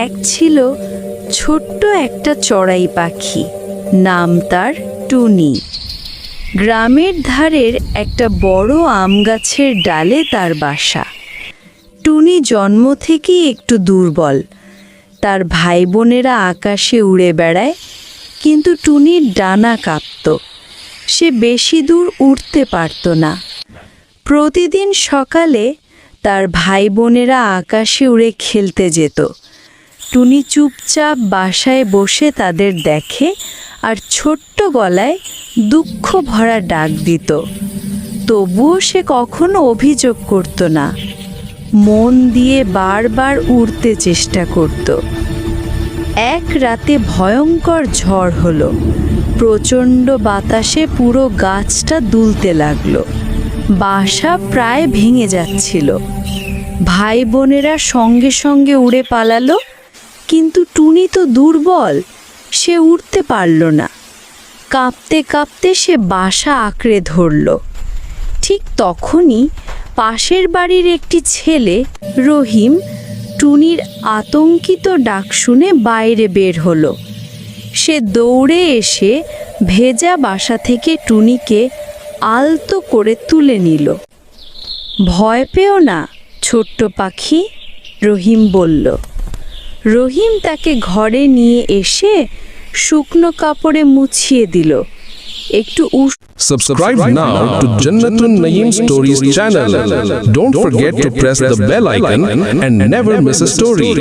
এক ছিল ছোট্ট একটা চড়াই পাখি, নাম তার টুনি। গ্রামের ধারের একটা বড় আম গাছের ডালে তার বাসা। টুনি জন্ম থেকেই একটু দুর্বল। তার ভাই বোনেরা আকাশে উড়ে বেড়ায়, কিন্তু টুনির ডানা কাঁপত। সে বেশি দূর উঠতে পারত না। প্রতিদিন সকালে তার ভাই বোনেরা আকাশে উড়ে খেলতে যেত। টুনি চুপচাপ বাসায় বসে তাদের দেখে আর ছোট্ট গলায় দুঃখ ভরা ডাক দিত। তবুও সে কখনো অভিযোগ করত না। মন দিয়ে বারবার উড়তে চেষ্টা করত। এক রাতে ভয়ঙ্কর ঝড় হলো। প্রচণ্ড বাতাসে পুরো গাছটা দুলতে লাগল। বাসা প্রায় ভেঙে যাচ্ছিল। ভাই বোনেরা সঙ্গে সঙ্গে উড়ে পালালো। কিন্তু টুনি তো দুর্বল, সে উঠতে পারল না। কাঁপতে কাঁপতে সে বাসা আঁকড়ে ধরল। ঠিক তখনই পাশের বাড়ির একটি ছেলে, রহিম, টুনির আতঙ্কিত ডাক শুনে বাইরে বের হলো। সে দৌড়ে এসে ভেজা বাসা থেকে টুনিকে আলতো করে তুলে নিল। ভয় পেও না, ছোট্ট পাখি, রহিম বলল। রহিম তাকে ঘরে নিয়ে এসে শুকনো কাপড়ে মুছিয়ে দিল। একটু subscribe now to Jannatun Naim stories channel don't forget to press the bell icon and never miss a story